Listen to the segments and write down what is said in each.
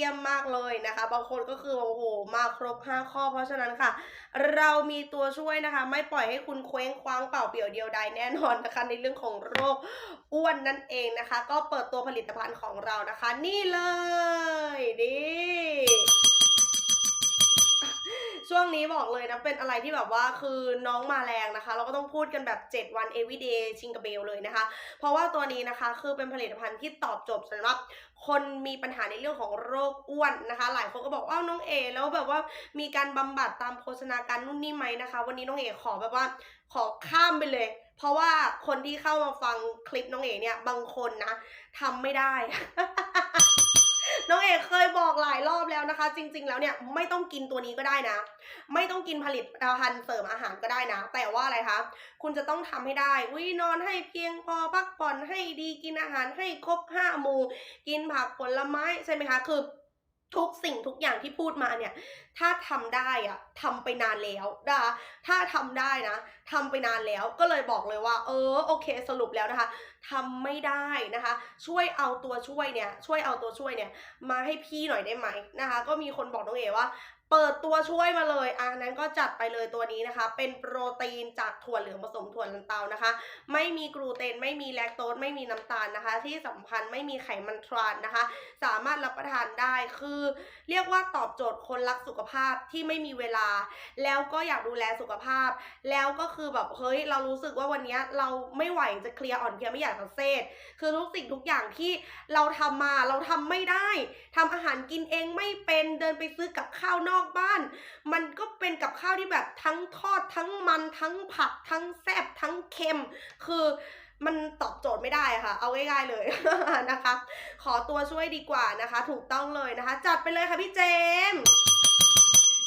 ยี่ยมมากเลยนะคะ บางคนก็คือโอ้โหมาครบ 5 ข้อ เพราะฉะนั้นค่ะ เรามีตัวช่วยนะคะ ไม่ปล่อยให้คุณเคว้งคว้างเปล่าเปลี่ยวเดียวดายแน่นอนนะคะ ในเรื่องของโรคอ้วนนั่นเองนะคะ ก็เปิดตัวผลิตภัณฑ์ของเรานะคะ นี่เลยนี่ ช่วงนี้บอกเลยนะเป็นอะไรที่แบบว่าคือน้องมาแรงนะคะ เราก็ต้องพูดกันแบบ 7 วัน everyday ชิงกับเบลเลยนะคะ เพราะว่าตัวนี้นะคะคือเป็นผลิตภัณฑ์ที่ตอบโจทย์สำหรับคนมีปัญหาในเรื่องของโรคอ้วนนะคะ หลายคนก็บอกว่าน้องเอ แล้วแบบว่ามีการบำบัดตามโภชนาการนู่นนี่ไหมนะคะ วันนี้น้องเอขอแบบว่าขอข้ามไปเลย เพราะว่าคนที่เข้ามาฟังคลิปน้องเอเนี่ยบางคนนะทำไม่ได้ องเอกเคยบอกหลายรอบแล้วนะคะ จริง ๆ แล้วเนี่ยไม่ต้องกินตัวนี้ก็ได้นะ ไม่ต้องกินผลิตภัณฑ์เสริมอาหารก็ได้นะ แต่ว่าอะไรคะคุณจะต้องทำให้ได้วินอนให้เพียงพอพักผ่อนให้ดีกินอาหารให้ครบห้าหมู่กินผักผลไม้ใช่ไหมคะคือ ทุกสิ่งทุกอย่างที่พูดมาเนี่ย ถ้าทำได้อะทำไปนานแล้วนะคะถ้าทำได้นะทำไปนานแล้วก็เลยบอกเลยว่า เออโอเค สรุปแล้วนะคะทำไม่ได้นะคะ ช่วยเอาตัวช่วยเนี่ย ช่วยเอาตัวช่วยเนี่ย มาให้พี่หน่อยได้ไหมนะคะ ก็มีคนบอกน้องเอว่า เปิดตัวช่วยมาเลยอะนั้นก็จัดไปเลยตัวนี้นะคะ เป็นโปรตีนจากถั่วเหลืองผสมถั่วลันเตานะคะ ไม่มีกลูเตน ไม่มีแลคโตส ไม่มีน้ำตาลนะคะ ที่สำคัญไม่มีไขมันทรานนะคะ สามารถรับประทานได้คือ เรียกว่าตอบโจทย์คนรักสุขภาพที่ไม่มีเวลา แล้วก็อยากดูแลสุขภาพ แล้วก็คือแบบเฮ้ยเรารู้สึกว่าวันนี้เราไม่ไหวจะเคลียร์อ่อนเพลียไม่อยากจะเซตคือทุกสิ่งทุกอย่างที่เราทำมาเราทำไม่ได้ทำอาหารกินเองไม่เป็นเดินไปซื้อกับข้าวนอกบ้าน มันก็เป็นกับข้าวที่แบบทั้งทอดทั้งมันทั้งผัดทั้งแซ่บทั้งเค็ม คือมันตอบโจทย์ไม่ได้ค่ะ เอาง่ายๆเลยนะคะ ขอตัวช่วยดีกว่านะคะ ถูกต้องเลยนะคะ จัดไปเลยค่ะพี่เจมส์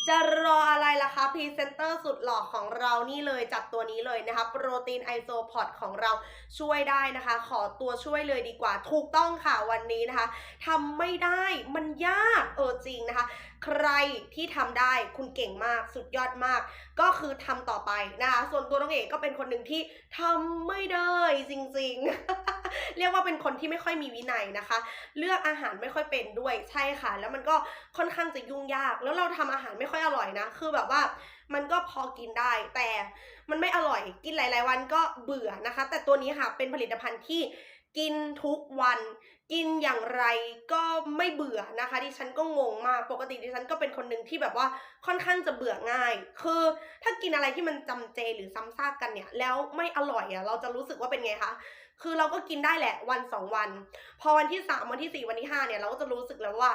จะรออะไรล่ะคะพรีเซนเตอร์สุดหล่อของเรานี่เลยจัดตัวนี้เลยนะคะโปรตีนไอโซพอดของเราช่วยได้นะคะ ขอตัวช่วยเลยดีกว่า ถูกต้องค่ะวันนี้นะคะทำไม่ได้มันยากเออจริงนะคะ ใครที่ทำได้คุณเก่งมากสุดยอดมาก ก็คือทำต่อไปนะคะส่วนตัวน้องเอกก็เป็นคนหนึ่งที่ทำไม่ได้จริงๆ เรียกว่าเป็นคนที่ไม่ค่อยมีวินัยนะคะ เลือกอาหารไม่ค่อยเป็นด้วยใช่ค่ะ แล้วมันก็ค่อนข้างจะยุ่งยาก แล้วเราทำอาหารไม่ค่อยอร่อยนะ คือแบบว่ามันก็พอกินได้ แต่มันไม่อร่อยกินหลาย ๆ วันก็เบื่อนะคะ แต่ตัวนี้ค่ะเป็นผลิตภัณฑ์ที่กินทุกวัน กินอย่างไรก็ไม่เบื่อนะคะดิฉันก็งงมากปกติดิฉันก็เป็นคนหนึ่งที่แบบว่าค่อนข้างจะเบื่อง่าย คือถ้ากินอะไรที่มันจำเจหรือซ้ำซากกันเนี่ย แล้วไม่อร่อยอะ่ะเราจะรู้สึกว่าเป็นไงคะคือเราก็กินได้แหละวันสองวัน พอวันที่สามวันที่สี่วันที่ห้าเนี่ยเราก็จะรู้สึกแล้วว่า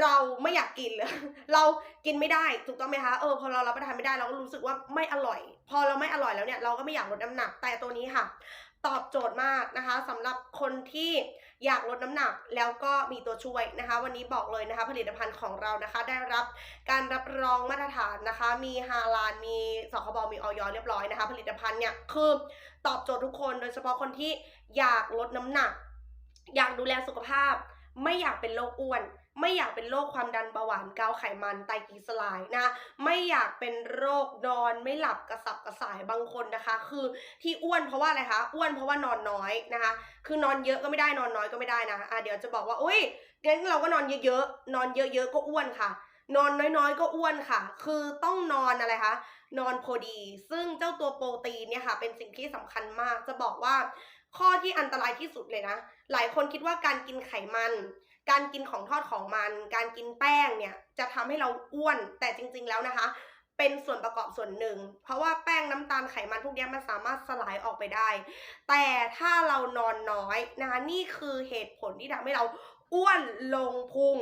เราไม่อยากกินเลย เรากินไม่ได้ถูกต้องไหมคะ เออพอเรารับประทานไม่ได้เราก็รู้สึกว่าไม่อร่อย พอเราไม่อร่อยแล้วเนี่ยเราก็ไม่อยากลดน้ำหนัก แต่ตัวนี้ค่ะ ตอบโจทย์มากนะคะสำหรับคนที่อยากลดน้ำหนักแล้วก็มีตัวช่วยนะคะ วันนี้บอกเลยนะคะผลิตภัณฑ์ของเรานะคะ ได้รับการรับรองมาตรฐานนะคะ มีฮาลานมีสคบมีออยเรียบร้อยนะคะ ผลิตภัณฑ์เนี่ยคือตอบโจทย์ทุกคนโดยเฉพาะคนที่อยากลดน้ำหนัก อยากดูแลสุขภาพ ไม่อยากเป็นโรคอ้วน ไม่อยากเป็นโรคความดันเบาหวานเกาไขมันไตกีสลายนะไม่อยากเป็นโรคนอนไม่หลับกระสับกระส่ายบางคนนะคะ คือที่อ้วนเพราะว่าอะไรคะอ้วนเพราะว่านอนน้อยนะคะ คือนอนเยอะก็ไม่ได้นอนน้อยก็ไม่ได้นะอะเดี๋ยวจะบอกว่าอุ้ยงั้นเราก็นอนเยอะๆนอนเยอะๆก็อ้วนค่ะ นอนน้อยๆ ก็อ้วนค่ะ คือต้องนอนอะไรคะนอนพอดี ซึ่งเจ้าตัวโปรตีนเนี่ยค่ะ เป็นสิ่งที่สำคัญมากจะบอกว่าข้อที่อันตรายที่สุดเลยนะ หลายคนคิดว่าการกินไขมัน การกินของทอดของมัน การกินแป้งเนี่ยจะทำให้เราอ้วนแต่จริง ๆ แล้วนะคะ เป็นส่วนประกอบส่วนหนึ่ง เพราะว่าแป้งน้ำตาลไขมันพวกนี้มันสามารถสลายออกไปได้ แต่ถ้าเรานอนน้อยนะคะนี่คือเหตุผลที่ทำให้เราอ้วนลงพุง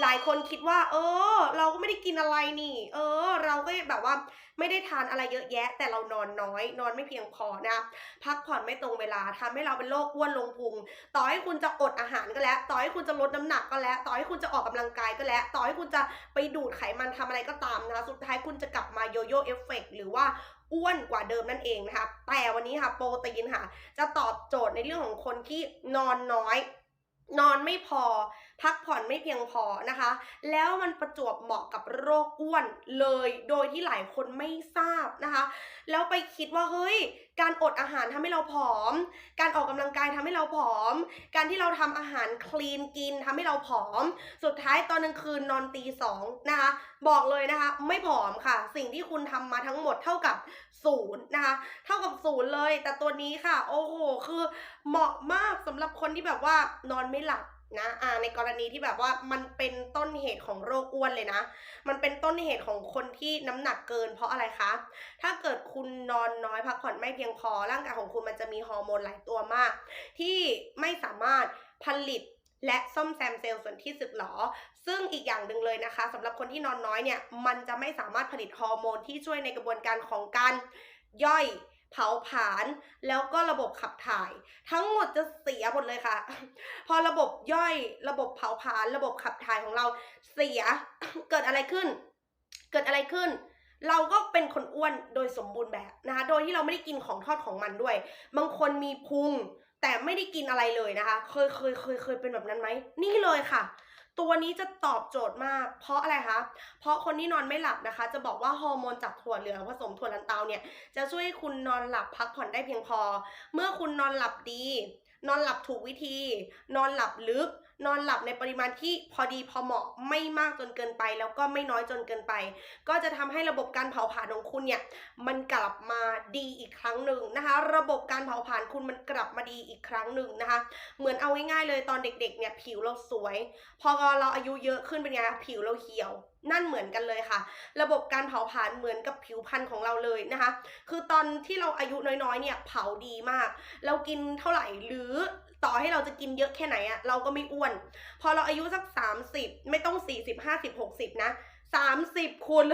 หลายคนคิดว่า เออ เราก็ไม่ได้กินอะไรนี่ เออ เราก็แบบว่าไม่ได้ทานอะไรเยอะแยะ แต่เรานอนน้อย นอนไม่เพียงพอนะ พักผ่อนไม่ตรงเวลาทำให้เราเป็นโรคอ้วนลงพุง ต่อให้คุณจะอดอาหารก็แล้ว ต่อให้คุณจะลดน้ำหนักก็แล้ว ต่อให้คุณจะออกกำลังกายก็แล้ว ต่อให้คุณจะไปดูดไขมันทำอะไรก็ตามนะคะ สุดท้ายคุณจะกลับมาโยโย่เอฟเฟกหรือว่าอ้วนกว่าเดิมนั่นเองนะคะ แต่วันนี้ค่ะโปรตีนค่ะ จะตอบโจทย์ในเรื่องของคนที่นอนน้อย นอนไม่พอ พักผ่อนไม่เพียงพอนะคะ แล้วมันประจวบเหมาะกับโรคอ้วนเลย โดยที่หลายคนไม่ทราบนะคะ แล้วไปคิดว่าเฮ้ย การอดอาหารทำให้เราผอม การออกกำลังกายทำให้เราผอม การที่เราทำอาหารคลีนกินทำให้เราผอม สุดท้ายตอนกลางคืนนอนตีสองนะคะ บอกเลยนะคะ ไม่ผอมค่ะ สิ่งที่คุณทำมาทั้งหมดเท่ากับศูนย์นะคะ เท่ากับศูนย์เลย แต่ตัวนี้ค่ะ โอ้โห คือเหมาะมากสำหรับคนที่แบบว่านอนไม่หลับ นะอ่าในกรณีที่แบบว่ามันเป็นต้นเหตุของโรคอ้วนเลยนะ มันเป็นต้นเหตุของคนที่น้ำหนักเกิน เพราะอะไรคะ ถ้าเกิดคุณนอนน้อยพักผ่อนไม่เพียงพอร่างกายของคุณมันจะมีฮอร์โมนหลายตัวมาก ที่ไม่สามารถผลิตและซ่อมแซมเซลล์ส่วนที่สึกหรอ ซึ่งอีกอย่างหนึ่งเลยนะคะสำหรับคนที่นอนน้อยเนี่ย มันจะไม่สามารถผลิตฮอร์โมนที่ช่วยในกระบวนการของการย่อย เผาผลาญแล้วก็ระบบขับถ่าย ทั้งหมดจะเสียหมดเลยค่ะ พอระบบย่อยระบบเผาผลาญระบบขับถ่ายของเราเสียเกิดอะไรขึ้น เกิดอะไรขึ้น เราก็เป็นคนอ้วนโดยสมบูรณ์แบบนะคะโดยที่เราไม่ได้กินของทอดของมันด้วย บางคนมีพุงแต่ไม่ได้กินอะไรเลยนะคะ เคยเคยเคยเคยเป็นแบบนั้นไหมนี่เลยค่ะ ตัวนี้จะตอบโจทย์มาก เพราะอะไรคะ เพราะคนที่นอนไม่หลับนะคะ จะบอกว่าฮอร์โมนจากถั่วเหลืองผสมถั่วลันเตาเนี่ยจะช่วยคุณนอนหลับพักผ่อนได้เพียงพอ เมื่อคุณนอนหลับดี นอนหลับถูกวิธี นอนหลับลึก นอนหลับในปริมาณที่พอดีพอเหมาะไม่มากจนเกินไป แล้วก็ไม่น้อยจนเกินไป ก็จะทำให้ระบบการเผาผลาญของคุณเนี่ยมันกลับมาดีอีกครั้งหนึ่งนะคะ ระบบการเผาผลาญคุณมันกลับมาดีอีกครั้งหนึ่งนะคะ เหมือนเอาง่ายๆเลยตอนเด็กๆเนี่ยผิวเราสวย พอเราอายุเยอะขึ้นเป็นไงผิวเราเหี่ยวนั่นเหมือนกันเลยค่ะ ระบบการเผาผลาญเหมือนกับผิวพรรณของเราเลยนะคะ คือตอนที่เราอายุน้อยๆเนี่ยเผาดีมาก เรากินเท่าไหร่หรือ ต่อให้เราจะกินเยอะแค่ไหนอะเราก็ไม่อ้วน พอเราอายุสัก 30 ไม่ต้อง 40 50 60 นะ 30คุณ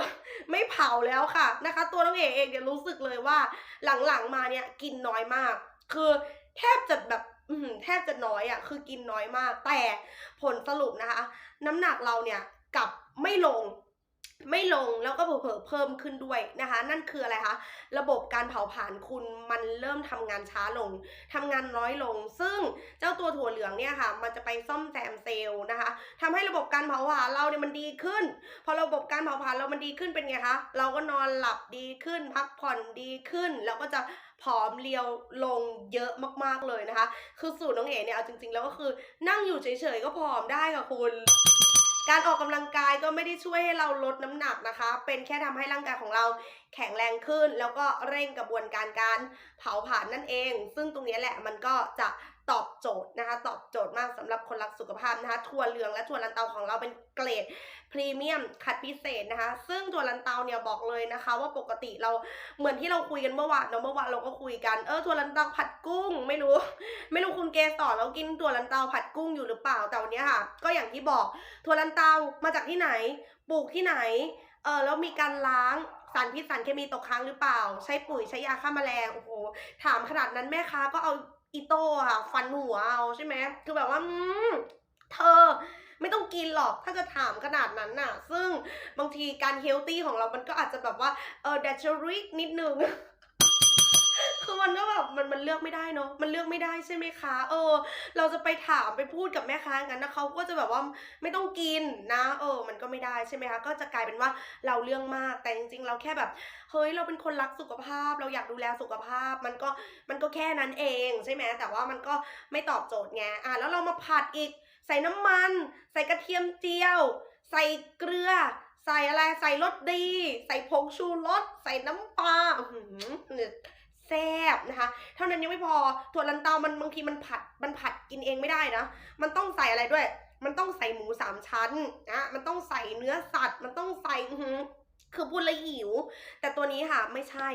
ไม่เผาแล้วค่ะนะคะ ตัวน้องเอกเองเนี่ยรู้สึกเลยว่าหลังๆมาเนี่ยกินน้อยมาก คือแทบจะแบบอืแทบจะน้อยอะ่ะคือกินน้อยมาก แต่ผลสรุปนะคะ น้ำหนักเราเนี่ยกลับไม่ลง ไม่ลงแล้วก็เผลอเพิ่มขึ้นด้วยนะคะ นั่นคืออะไรคะระบบการเผาผลาญคุณมันเริ่มทำงานช้าลงทำงานน้อยลง ซึ่งเจ้าตัวถั่วเหลืองเนี่ยค่ะ มันจะไปซ่อมแซมเซลล์นะคะทำให้ระบบการเผาผลาญเราเนี่ยมันดีขึ้น พอระบบการเผาผลาญเรามันดีขึ้นเป็นไงคะเราก็นอนหลับดีขึ้น พักผ่อนดีขึ้นแล้วก็จะผอมเรียวลงเยอะมากๆเลยนะคะ คือสูตรน้องเอ๋เนี่ยเอาจริงๆแล้วก็คือนั่งอยู่เฉยๆก็ผอมได้ค่ะคุณ การออกกำลังกายก็ไม่ได้ช่วยให้เราลดน้ำหนักนะคะ เป็นแค่ทำให้ร่างกายของเราแข็งแรงขึ้น แล้วก็เร่งกระบวนการการเผาผลาญนั่นเอง ซึ่งตรงนี้แหละมันก็จะ ตอบโจทย์นะคะ ตอบโจทย์มากสำหรับคนรักสุขภาพนะคะถั่วเหลืองและถั่วลันเตาของเราเป็นเกรดพรีเมียมคัดพิเศษนะคะ ซึ่งถั่วลันเตาเนี่ยบอกเลยนะคะ ว่าปกติเราเหมือนที่เราคุยกันเมื่อวานเนาะเมื่อวานเราก็คุยกันเออถั่วลันเตาผัดกุ้ง ไม่รู้ ไม่รู้คุณเกสอนเรากินถั่วลันเตาผัดกุ้งอยู่หรือเปล่าแต่วันนี้ค่ะ ก็อย่างที่บอกถั่วลันเตามาจากที่ไหนปลูกที่ไหนเออแล้วมีการล้างสารพิษสารเคมีตกค้างหรือเปล่า ใช้ปุ๋ยใช้ยาฆ่าแมลงโอ้โหถามขนาดนั้นแม่ค้าก็เอา อีโต้ค่ะฟันหัวเอาใช่ไหมคือแบบว่าอืมเธอไม่ต้องกินหรอกถ้าจะถามขนาดนั้นน่ะ ซึ่งบางทีการเฮลตี้ของเรามันก็อาจจะแบบว่าเออเดชริกนิดนึง คือมันก็แบบมันมันเลือกไม่ได้เนาะมันเลือกไม่ได้ใช่ไหมคะ เออ เราจะไปถามไปพูดกับแม่ค้างั้นนะเขาก็จะแบบว่าไม่ต้องกินนะ เออ มันก็ไม่ได้ใช่ไหมคะ ก็จะกลายเป็นว่าเราเรื่องมากแต่จริง ๆ เราแค่แบบเฮ้ยเราเป็นคนรักสุขภาพ เราอยากดูแลสุขภาพ มันก็มันก็แค่นั้นเองใช่ไหมแต่ว่ามันก็ไม่ตอบโจทย์ไงอะแล้วเรามาผัดอีกใส่น้ำมัน ใส่กระเทียมเจียว ใส่เกลือ ใส่อะไร ใส่รสดี ใส่ผงชูรส ใส่น้ำปลา แซ่บนะคะ เท่านั้นยังไม่พอถั่วลันเตามันบางทีมันผัดมันผัดกินเองไม่ได้นะ มันต้องใส่อะไรด้วย มันต้องใส่หมูสามชั้นนะมันต้องใส่เนื้อสัตว์ มันต้องใส่คือพูดล้วหิว แต่ตัวนี้ค่ะไม่ใช่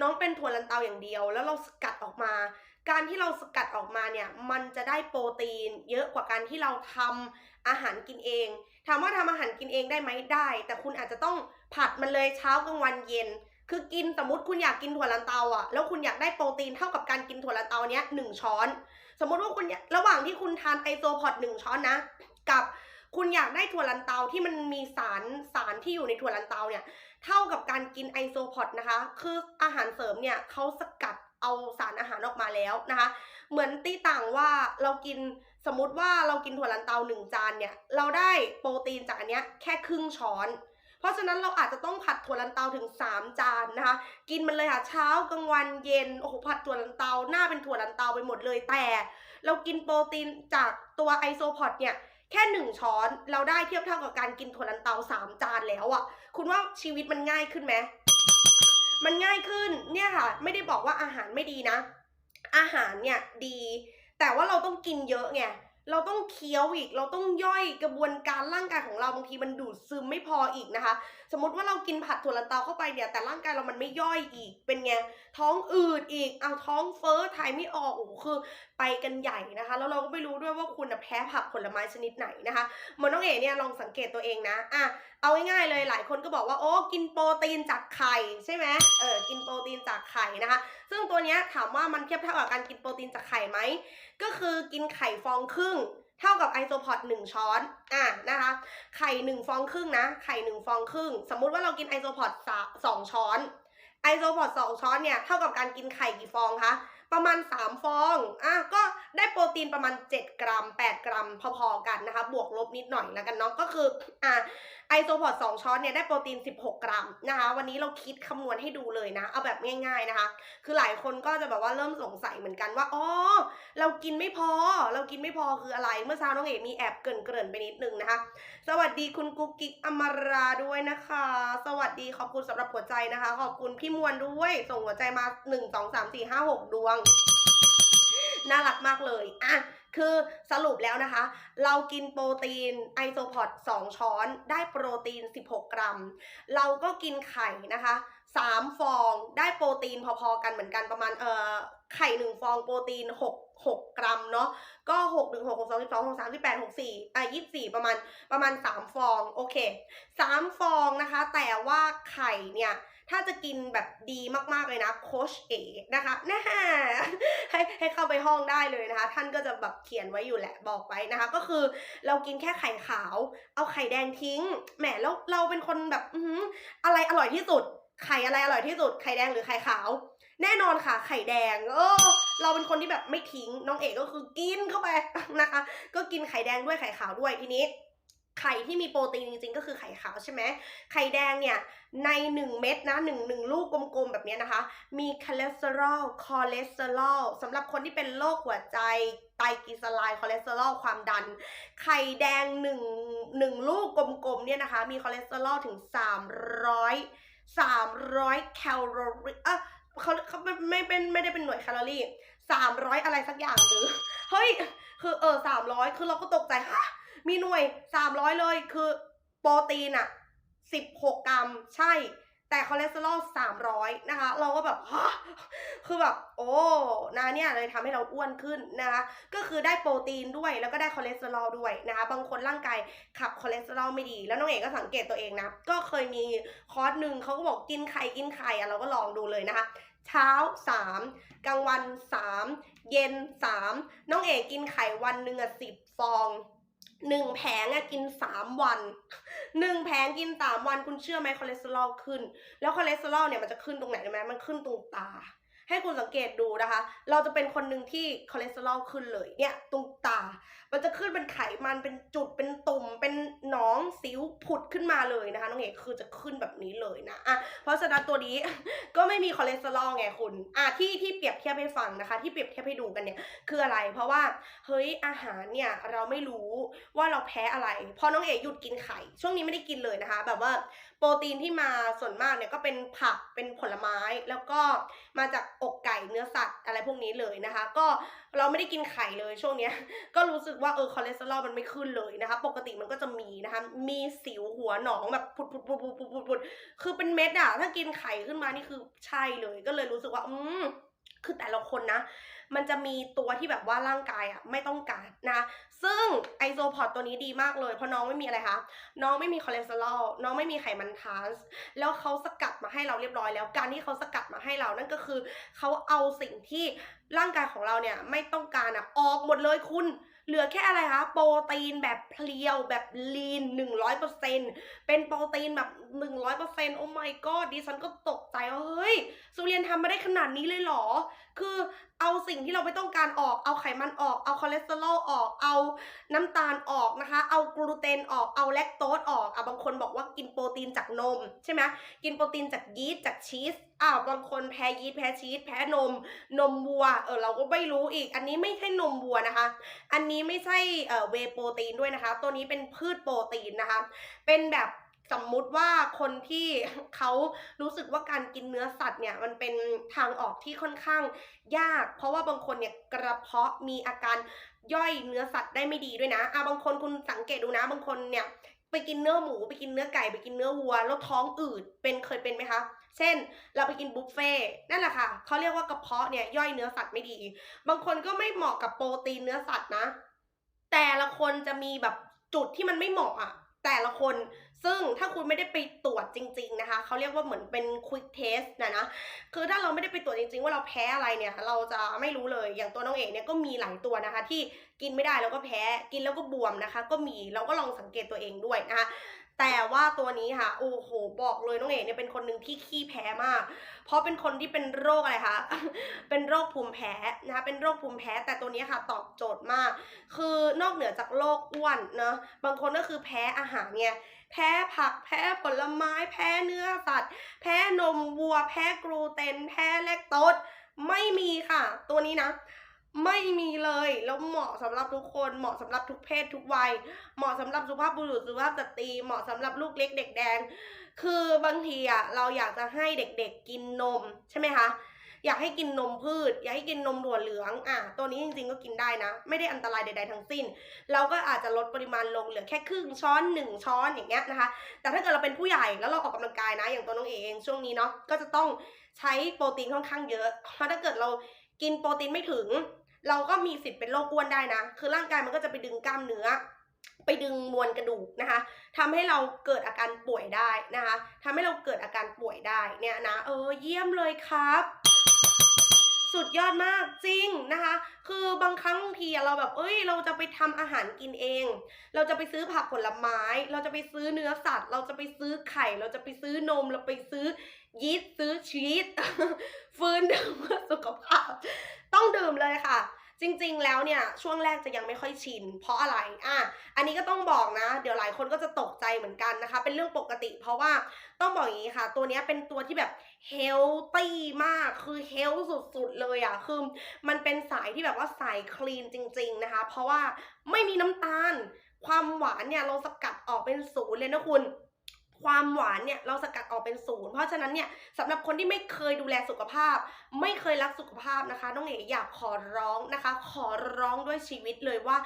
น้องเป็นถั่วลันเตาอย่างเดียว แล้วเราสกัดออกมา การที่เราสกัดออกมาเนี่ย มันจะได้โปรตีน เยอะกว่าการที่เราทำอาหารกินเอง ถามว่าทำอาหารกินเองได้ไหมได้ แต่คุณอาจจะต้องผัดมันเลยเช้ากลางวันเย็น คือกินสมมติคุณอยากกินถั่วลันเตาอะแล้วคุณอยากได้โปรตีนเท่ากับการกินถั่วลันเตาเนี้ยหนึ่งช้อน สมมติว่าคุณระหว่างที่คุณทานไอโซพอดหนึ่งช้อนนะ กับคุณอยากได้ถั่วลันเตาที่มันมีสารสารที่อยู่ในถั่วลันเตาเนี่ย เท่ากับการกินไอโซพอดนะคะ คืออาหารเสริมเนี่ยเขาสกัดเอาสารอาหารออกมาแล้วนะคะ เหมือนตีต่างว่าเรากินสมมติว่าเรากินถั่วลันเตาหนึ่งจานเนี่ย เราได้โปรตีนจากอันเนี้ยแค่ครึ่งช้อน เพราะฉะนั้นเราอาจจะต้องผัดถั่วลันเตาถึง 3 จานนะคะ กินมันเลยค่ะเช้ากลางวันเย็นโอ้โหผัดถั่วลันเตาหน้าเป็นถั่วลันเตาไปหมดเลยแต่ เรากินโปรตีนจากตัวไอโซพอดเนี่ยแค่หนึ่งช้อนเราได้เทียบเท่ากับการกินถั่วลันเตาสามจานแล้วอะ่ะ คุณว่าชีวิตมันง่ายขึ้นไหมมันง่ายขึ้นเนี่ยค่ะ ไม่ได้บอกว่าอาหารไม่ดีนะ อาหารเนี่ยดี แต่ว่าเราต้องกินเยอะไง เราต้องเคี้ยวอีก เราต้องย่อยกระบวนการร่างกายของเราบางทีมันดูดซึมไม่พออีกนะคะสมมติว่าเรากินผัดถั่วลันเตาเข้าไปเนี่ย แต่ร่างกายเรามันไม่ย่อยอีก เป็นไง ท้องอืดอีก เอาท้องเฟ้อถ่ายไม่ออก โอ้โห คือไปกันใหญ่นะคะ แล้วเราก็ไม่รู้ด้วยว่าคุณแพ้ผักผลไม้ชนิดไหนนะคะหมอนน้องเอ๋เนี่ยลองสังเกตตัวเองนะ อะ เอาง่ายๆเลย หลายคนก็บอกว่า โอ้ กินโปรตีนจากไข่ใช่ไหมเออ กินโปรตีนจากไข่นะคะ ซึ่งตัวเนี้ยถามว่ามันเทียบเท่ากับการกินโปรตีนจากไข่ไหม ก็คือกินไข่ฟองครึ่ง เท่ากับไอโซพอดหนึ่งช้อนอะนะคะ ไข่หนึ่งฟองครึ่งนะ ไข่หนึ่งฟองครึ่ง สมมุติว่าเรากินไอโซพอดสองช้อน ไอโซพอดสองช้อนเนี่ย เท่ากับการกินไข่กี่ฟองคะ ประมาณ 3 ฟอง อะ ก็ได้โปรตีนประมาณ 7 กรัม 8 กรัม พอๆกันนะคะ บวกลบนิดหน่อยแล้วกันเนาะ ก็คือ อะ ไอโซพอด2ช้อนเนี่ยได้โปรตีน 16 กรัมนะคะ วันนี้เราคิดคำนวณให้ดูเลยนะ เอาแบบง่าย ๆนะคะ คือหลายคนก็จะแบบว่าเริ่มสงสัยเหมือนกันว่าอ๋อเรากินไม่พอ เรากินไม่พอคืออะไร เมื่อเช้าน้องเอกมีแอบเกริ่นไปนิดนึงนะคะ สวัสดีคุณกุ๊กกิ๊กอมราด้วยนะคะ สวัสดีขอบคุณสำหรับหัวใจนะคะ ขอบคุณพี่มวลด้วย ส่งหัวใจมา 1 2 3 4 5 6 ดวง น่ารักมากเลยอะ คือสรุปแล้วนะคะ เรากินโปรตีนไอโซพอด2ช้อนได้โปรตีน 16 กรัม เราก็กินไข่นะคะ3ฟองได้โปรตีนพอๆกันเหมือนกันประมาณเอ่อไข่1ฟองโปรตีน 6 6 กรัมเนาะก็6 1 6 6 2 12 6 3 8 6 4อะ24 ประมาณประมาณ 3 ฟอง โอเค 3 ฟองนะคะ แต่ว่าไข่เนี่ย ถ้าจะกินแบบดีมากๆเลยนะโคชเอนะคะน่าให้ให้เข้าไปห้องได้เลยนะคะ ท่านก็จะแบบเขียนไว้อยู่แหละบอกไว้นะคะ ก็คือเรากินแค่ไข่ขาว เอาไข่แดงทิ้งแหมแล้วเราเป็นคนแบบอืออะไรอร่อยที่สุด ไข่อะไรอร่อยที่สุดไข่แดงหรือไข่ขาว แน่นอนค่ะ ไข่แดงเออเราเป็นคนที่แบบไม่ทิ้งน้องเอกก็คือกินเข้าไปนะคะ ก็กินไข่แดงด้วยไข่ขาวด้วยทีนี้ ไข่ที่มีโปรตีนจริงๆ ก็คือไข่ขาวใช่ไหมไข่แดงเนี่ยใน 1 เม็ดนะ1 1 ลูกกลมๆ แบบนี้นะคะ มีคอเลสเตอรอลคอเลสเตอรอลสำหรับคนที่เป็นโรคหัวใจไตกลีเซอไรด์คอเลสเตอรอลความดัน ไข่แดง1 1ลูกกลมๆเนี่ยนะคะ มีคอเลสเตอรอลถึง 300 300แคลอรี่อะเขาเขาไม่ไม่เป็นไม่ได้เป็นหน่วยแคลอรี่ 300 อะไรสักอย่างหรือเฮ้ยคือเออ300 คือเราก็ตกใจฮะ มีหน่วย 300 เลยคือโปรตีนอะ16 กรัมใช่ แต่คอเลสเตอรอล300 นะคะ เราก็แบบฮะคือแบบโอ้นะเนี่ยเลยทำให้เราอ้วนขึ้นนะคะ ก็คือได้โปรตีนด้วยแล้วก็ได้คอเลสเตอรอลด้วยนะคะ บางคนร่างกายขับคอเลสเตอรอลไม่ดี แล้วน้องเอกก็สังเกตตัวเองนะ ก็เคยมีคอร์สหนึ่งเขาก็บอกกินไข่กินไข่อะเราก็ลองดูเลยนะคะเช้า 3 กลางวัน 3 เย็น 3 น้องเอกกินไข่วันหนึ่งอะ10ฟอง หนึ่งแผงอะกินสามวันหนึ่งแผงกินสามวันคุณเชื่อไหมคอเลสเตอรอลขึ้น แล้วคอเลสเตอรอลเนี่ยมันจะขึ้นตรงไหนรู้ไหมมันขึ้นตรงตา ให้คุณสังเกตดูนะคะ เราจะเป็นคนหนึ่งที่คอเลสเตอรอลขึ้นเลยเนี่ยตรงตา มันจะขึ้นเป็นไขมันเป็นจุดเป็นตุ่ม เป็นหนองสิวผุดขึ้นมาเลยนะคะน้องเอกคือจะขึ้นแบบนี้เลยนะอะเพราะฉะนั้นตัวนี้ก็ไม่มีคอเลสเตอรอลไงคุณอะที่ที่เปรียบเทียบให้ฟังนะคะ ที่เปรียบเทียบให้ดูกันเนี่ยคืออะไร เพราะว่าเฮ้ยอาหารเนี่ยเราไม่รู้ว่าเราแพ้อะไรพอน้องเอกหยุดกินไข่ ช่วงนี้ไม่ได้กินเลยนะคะ แบบว่า โปรตีนที่มาส่วนมากเนี่ยก็เป็นผักเป็นผลไม้ แล้วก็มาจากอกไก่เนื้อสัตว์อะไรพวกนี้เลยนะคะ ก็เราไม่ได้กินไข่เลยช่วงเนี้ยก็รู้สึกว่าเออคอเลสเตอรอลมันไม่ขึ้นเลยนะคะ ปกติมันก็จะมีนะคะ มีสิวหัวหนองแบบผุดผุดผุดผุดผุดผุดคือเป็นเม็ดอะถ้ากินไข่ขึ้นมานี่คือใช่เลย ก็เลยรู้สึกว่าอืม คือแต่ละคนนะ มันจะมีตัวที่แบบว่าร่างกายอะไม่ต้องการนะ ซึ่งไอโซพอดตัวนี้ดีมากเลย เพราะน้องไม่มีอะไรคะ น้องไม่มีคอเลสเตอรอล น้องไม่มีไขมันทรานส์ แล้วเขาสกัดมาให้เราเรียบร้อยแล้ว การที่เขาสกัดมาให้เรา นั่นก็คือเขาเอาสิ่งที่ร่างกายของเราเนี่ยไม่ต้องการอะออกหมดเลยคุณ เหลือแค่อะไรคะ โปรตีนแบบเพรียวแบบลีนหนึ่งร้อยเปอร์เซ็นเป็นโปรตีนแบบหนึ่งร้อยเปอร์เซ็นโอ้ my god ดิฉันก็ตกใจว่าเฮ้ยสุเรียนทำมาได้ขนาดนี้เลยเหรอ คือเอาสิ่งที่เราไม่ต้องการออก เอาไขมันออก เอาคอเลสเตอรอลออก เอาน้ำตาลออกนะคะ เอากลูเตนออก เอาแลคโตสออกอะบางคนบอกว่ากินโปรตีนจากนมใช่ไหมกินโปรตีนจากยีสต์จากชีสอ้าวบางคนแพ้ยีสต์แพ้ชีสแพ้นม นมวัวเออเราก็ไม่รู้อีก อันนี้ไม่ใช่นมวัวนะคะ อันนี้ไม่ใช่เอ่อเวโปรตีนด้วยนะคะ ตัวนี้เป็นพืชโปรตีนนะคะ เป็นแบบ สมมุติว่าคนที่เขารู้สึกว่าการกินเนื้อสัตว์เนี่ยมันเป็นทางออกที่ค่อนข้างยาก เพราะว่าบางคนเนี่ยกระเพาะมีอาการย่อยเนื้อสัตว์ได้ไม่ดีด้วยนะอะบางคนคุณสังเกตดูนะ บางคนเนี่ยไปกินเนื้อหมูไปกินเนื้อไก่ไปกินเนื้อวัว แล้วท้องอืดเป็นเคยเป็นไหมคะ เช่น เราไปกินบุฟเฟ่นั่นแหละค่ะเขาเรียกว่ากระเพาะเนี่ยย่อยเนื้อสัตว์ไม่ดี บางคนก็ไม่เหมาะกับโปรตีนเนื้อสัตว์นะ แต่ละคนจะมีแบบจุดที่มันไม่เหมาะอะแต่ละคน ซึ่งถ้าคุณไม่ได้ไปตรวจจริง ๆนะคะเขาเรียกว่าเหมือนเป็น quick test นะนะคือถ้าเราไม่ได้ไปตรวจจริง ๆ ว่าเราแพ้อะไรเนี่ย เราจะไม่รู้เลยอย่างตัวน้องเอกเนี่ยก็มีหลายตัวนะคะ ที่กินไม่ได้แล้วก็แพ้กินแล้วก็บวมนะคะ ก็มีเราก็ลองสังเกตตัวเองด้วยนะคะแต่ว่าตัวนี้ค่ะโอ้โหบอกเลยน้องเอกเนี่ยเป็นคนหนึ่งที่ขี้แพ้มาก เพราะเป็นคนที่เป็นโรคอะไรคะเป็นโรคภูมิแพ้นะคะเป็นโรคภูมิแพ้แต่ตัวนี้ค่ะตอบโจทย์มาก คือนอกเหนือจากโรคอ้วนเนอะบางคนก็คือแพ้อาหารเนี่ย แพ้ผัก แพ้ผลไม้ แพ้เนื้อสัตว์ แพ้นมวัว แพ้กลูเตน แพ้แลคโตสไม่มีค่ะ ตัวนี้นะไม่มีเลยแล้วเหมาะสำหรับทุกคนเหมาะสำหรับทุกเพศทุกวัย เหมาะสำหรับสุภาพบุรุษสุภาพสตรีเหมาะสำหรับลูกเล็กเด็กแดง คือบางทีอะเราอยากจะให้เด็กๆกินนมใช่ไหมคะ อยากให้กินนมพืช อยากให้กินนมถั่วเหลืองอะตัวนี้จริงๆก็กินได้นะ ไม่ได้อันตรายใด ๆ ทั้งสิ้น เราก็อาจจะลดปริมาณลงเหลือแค่ครึ่งช้อนหนึ่งช้อนอย่างเงี้ยนะคะ แต่ถ้าเกิดเราเป็นผู้ใหญ่แล้วเราออกกำลังกายนะ อย่างตัวน้องเองช่วงนี้เนาะก็จะต้องใช้โปรตีนค่อนข้างเยอะเพราะถ้าเกิดเรากินโปรตีนไม่ถึง เราก็มีสิทธิ์เป็นโรคอ้วนได้นะ คือร่างกายมันก็จะไปดึงกล้ามเนื้อไปดึงมวลกระดูกนะคะทำให้เราเกิดอาการป่วยได้นะคะทำให้เราเกิดอาการป่วยได้เนี่ยนะ เออเยี่ยมเลยครับ สุดยอดมากจริงนะคะ คือบางครั้งบางทีเราแบบเอ้ย เราจะไปทำอาหารกินเอง เราจะไปซื้อผักผลไม้ เราจะไปซื้อเนื้อสัตว์ เราจะไปซื้อไข่ เราจะไปซื้อนม เราไปซื้อยีสต์ซื้อชีสฟื้นดื่มเพื่อสุขภาพ ต้องดื่มเลยค่ะจริงๆ แล้วเนี่ยช่วงแรกจะยังไม่ค่อยชิน เพราะอะไรอะอันนี้ก็ต้องบอกนะ เดี๋ยวหลายคนก็จะตกใจเหมือนกันนะคะ เป็นเรื่องปกติ เพราะว่าต้องบอกอย่างนี้ค่ะ ตัวนี้เป็นตัวที่แบบ เฮลตี้มากคือเฮลสุดๆเลยอะคือมันเป็นสายที่แบบว่าสายคลีนจริง ๆนะคะ เพราะว่าไม่มีน้ำตาล ความหวานเนี่ยเราสกัดออกเป็นศูนย์เลยนะคุณ ความหวานเนี่ยเราสกัดออกเป็นศูนย์เพราะฉะนั้นเนี่ยสำหรับคนที่ไม่เคยดูแลสุขภาพ ไม่เคยรักสุขภาพนะคะน้องเอ๋อยากขอร้องนะคะ ขอร้องด้วยชีวิตเลยว่า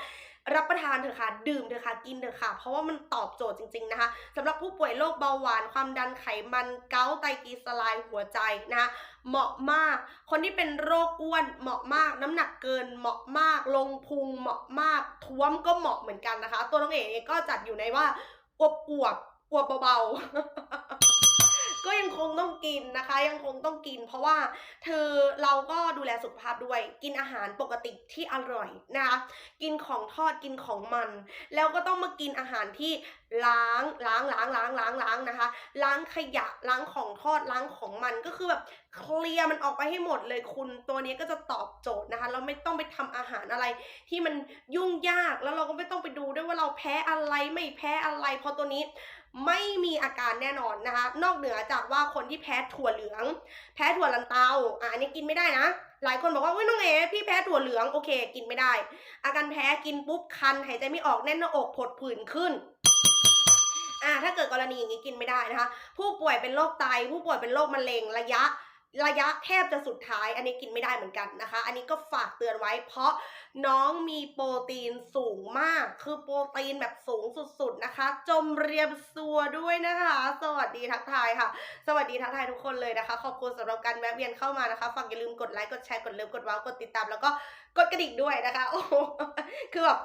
รับประทานเถอะค่ะดื่มเถอะค่ะกินเถอะค่ะ เพราะว่ามันตอบโจทย์จริง ๆนะคะสำหรับผู้ป่วยโรคเบาหวานความดันไขมันเกาต์ไตรกลีเซอไรด์หัวใจนะคะเหมาะมาก คนที่เป็นโรคอ้วนเหมาะมาก น้ำหนักเกินเหมาะมาก ลงพุงเหมาะมากท้วมก็เหมาะเหมือนกันนะคะ ตัวน้องเอ๋ก็จัดอยู่ในว่าอวบอวบ อวบเบาๆ ก็ยังคงต้องกินนะคะ ยังคงต้องกิน เพราะว่าเธอเราก็ดูแลสุขภาพด้วย กินอาหารปกติที่อร่อยนะคะกินของทอดกินของมัน แล้วก็ต้องมากินอาหารที่ล้างล้างล้างล้างล้างล้างนะคะ ล้างขยะล้างของทอดล้างของมันก็คือแบบเคลียร์มันออกไปให้หมดเลยคุณตัวนี้ก็จะตอบโจทย์นะคะ เราไม่ต้องไปทำอาหารอะไรที่มันยุ่งยากแล้วเราก็ไม่ต้องไปดูด้วยว่าเราแพ้อะไรไม่แพ้อะไรเพราะตัวนี้ ไม่มีอาการแน่นอนนะคะ นอกเหนือจากว่าคนที่แพ้ถั่วเหลือง แพ้ถั่วลันเตาอะอันนี้กินไม่ได้นะ หลายคนบอกว่าเว้ยน้องเอ๋พี่แพ้ถั่วเหลืองโอเค กินไม่ได้ อาการแพ้กินปุ๊บคันหายใจไม่ออกแน่นหน้าอกผดผื่นขึ้นอ่าถ้าเกิดกรณีอย่างนี้กินไม่ได้นะคะ ผู้ป่วยเป็นโรคไต ผู้ป่วยเป็นโรคมะเร็งระยะระยะแทบจะสุดท้าย อันนี้กินไม่ได้เหมือนกันนะคะ อันนี้ก็ฝากเตือนไว้เพราะ น้องมีโปรตีนสูงมาก คือโปรตีนแบบสูงสุดๆนะคะ จมเรียมซัวด้วยนะคะ สวัสดีทักทายค่ะ สวัสดีทักทายทุกคนเลยนะคะ ขอบคุณสำหรับการแวะเวียนเข้ามานะคะ ฝากอย่าลืมกดไลค์ กดแชร์ กดเลิฟ กดว้าว กดติดตาม แล้วก็กดกระดิ่งด้วยนะคะ โอ้โหคือแบบ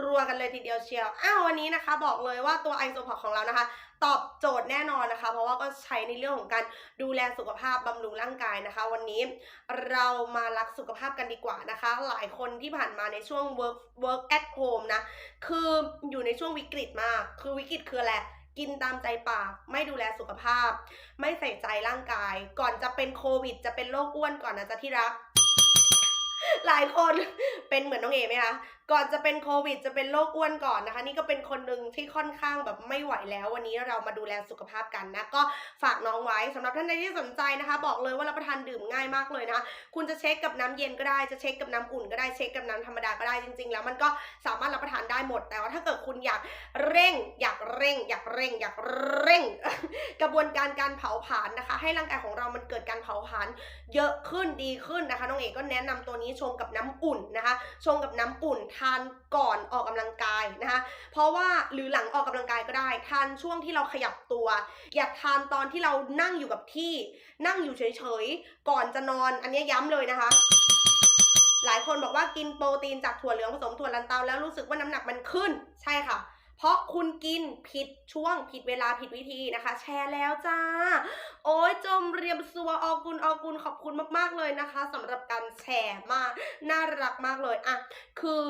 รัวกันเลยทีเดียวเชียว อ้าววันนี้นะคะ บอกเลยว่าตัวไอโซพอของเรานะคะ ตอบโจทย์แน่นอนนะคะ เพราะว่าก็ใช้ในเรื่องของการดูแลสุขภาพบำรุงร่างกายนะคะ วันนี้เรามารักสุขภาพกันดีกว่านะคะ หลายคนที่ผ่านมาในช่วง work work at home นะ คืออยู่ในช่วงวิกฤตมาก คือวิกฤตคืออะไรกินตามใจปาก ไม่ดูแลสุขภาพ ไม่ใส่ใจร่างกาย ก่อนจะเป็นโควิด จะเป็นโรคอ้วนก่อนนะจ๊ะที่รัก หลายคนเป็นเหมือนน้องเอไหมคะ ก่อนจะเป็นโควิด จะเป็นโรคอ้วนก่อนนะคะ นี่ก็เป็นคนหนึ่งที่ค่อนข้างแบบไม่ไหวแล้ว วันนี้เรามาดูแลสุขภาพกันนะ ก็ฝากน้องไว้สำหรับท่านใดที่สนใจนะคะ บอกเลยว่ารับประทานดื่มง่ายมากเลยนะคะคุณจะเช็คกับน้ำเย็นก็ได้จะเช็คกับน้ำอุ่นก็ได้เช็คกับน้ำธรรมดาก็ได้จริง ๆ แล้วมันก็สามารถรับประทานได้หมด แต่ว่าถ้าเกิดคุณอยากเร่ง อยากเร่ง อยากเร่ง อยากเร่ง กระบวนการการเผาผลาญนะคะ ให้ร่างกายของเรามันเกิดการเผาผลาญเยอะขึ้นดีขึ้นนะคะน้องเอกก็แนะนำตัวนี้ชงกับน้ำอุ่นนะคะชงกับน้ำอุ่นทานก่อนออกกำลังกายนะคะ เพราะว่าหรือหลังออกกำลังกายก็ได้ ทานช่วงที่เราขยับตัว อย่าทานตอนที่เรานั่งอยู่กับที่ นั่งอยู่เฉยๆ ก่อนจะนอน อันนี้ย้ำเลยนะคะ หลายคนบอกว่ากินโปรตีนจากถั่วเหลืองผสมถั่วลันเตาแล้วรู้สึกว่าน้ำหนักมันขึ้น ใช่ค่ะ เพราะคุณกินผิดช่วงผิดเวลาผิดวิธีนะคะ แชร์แล้วจ้า โอ้ยจมเรียมซัวออกุลออกุลขอบคุณมากๆเลยนะคะสำหรับการแชร์มากน่ารักมากเลยอะคือ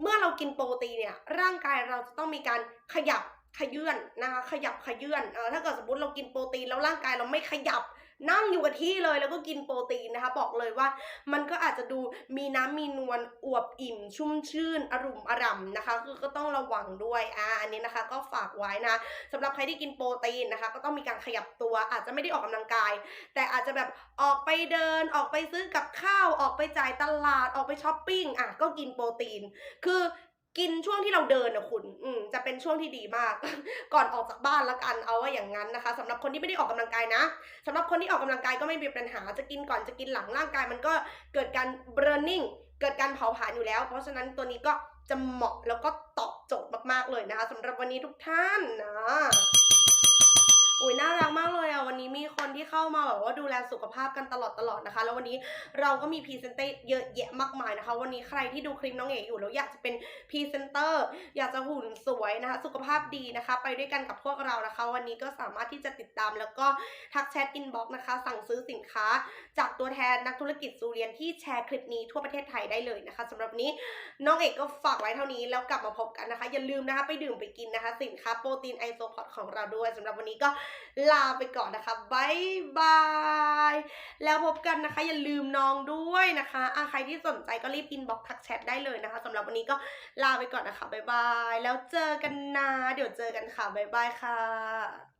เมื่อเรากินโปรตีนเนี่ยร่างกายเราจะต้องมีการขยับขยื่นนะคะขยับขยื่นเออถ้าเกิดสมมติเรากินโปรตีนแล้วร่างกายเราไม่ขยับ นั่งอยู่กับที่เลยแล้วก็กินโปรตีนนะคะ บอกเลยว่ามันก็อาจจะดูมีน้ำมีนวลอวบอิ่ม ชุ่มชื่นอรุ่มอร่ำนะคะ คือก็ต้องระวังด้วยอ่าอันนี้นะคะ ก็ฝากไว้นะสำหรับใครที่กินโปรตีนนะคะ ก็ต้องมีการขยับตัวอาจจะไม่ได้ออกกำลังกาย แต่อาจจะแบบออกไปเดินออกไปซื้อกับข้าวออกไปจ่ายตลาดออกไปช้อปปิ้งอะก็กินโปรตีน คือ กินช่วงที่เราเดินนะคุณ อืมจะเป็นช่วงที่ดีมาก ก่อนออกจากบ้านละกัน เอาว่าอย่างนั้นนะคะสำหรับคนที่ไม่ได้ออกกำลังกายนะสำหรับคนที่ออกกำลังกายก็ไม่มีปัญหา จะกินก่อนจะกินหลังร่างกาย มันก็เกิดการ burning เกิดการเผาผลาญอยู่แล้ว เพราะฉะนั้นตัวนี้ก็จะเหมาะแล้วก็ตอบโจทย์มากๆเลยนะคะสำหรับวันนี้ทุกท่านนะ อุ้ยน่ารักมากเลยอะวันนี้มีคนที่เข้ามาแบบว่าดูแลสุขภาพกันตลอดตลอดนะคะ แล้ววันนี้เราก็มีพรีเซนเตอร์เยอะแยะมากมายนะคะ วันนี้ใครที่ดูคลิปน้องเอ๋อยู่แล้วอยากจะเป็นพรีเซนเตอร์ อยากจะหุ่นสวยนะคะ สุขภาพดีนะคะ ไปด้วยกันกับพวกเรานะคะ วันนี้ก็สามารถที่จะติดตามแล้วก็ทักแชทอินบ็อกซ์นะคะ สั่งซื้อสินค้า จากตัวแทนนักธุรกิจซูเรียนที่แชร์คลิปนี้ทั่วประเทศไทยได้เลยนะคะสำหรับนี้น้องเอกก็ฝากไว้เท่านี้แล้วกลับมาพบกันนะคะ อย่าลืมนะคะไปดื่มไปกินนะคะ สินค้าโปรตีนไอโซพอตของเราด้วยสำหรับวันนี้ก็ลาไปก่อนนะคะบายบาย แล้วพบกันนะคะ อย่าลืมน้องด้วยนะคะอะใครที่สนใจก็รีบอินบ็อกทักแชทได้เลยนะคะสำหรับวันนี้ก็ลาไปก่อนนะคะบายบาย แล้วเจอกันนะ เดี๋ยวเจอกันค่ะบายบายค่ะ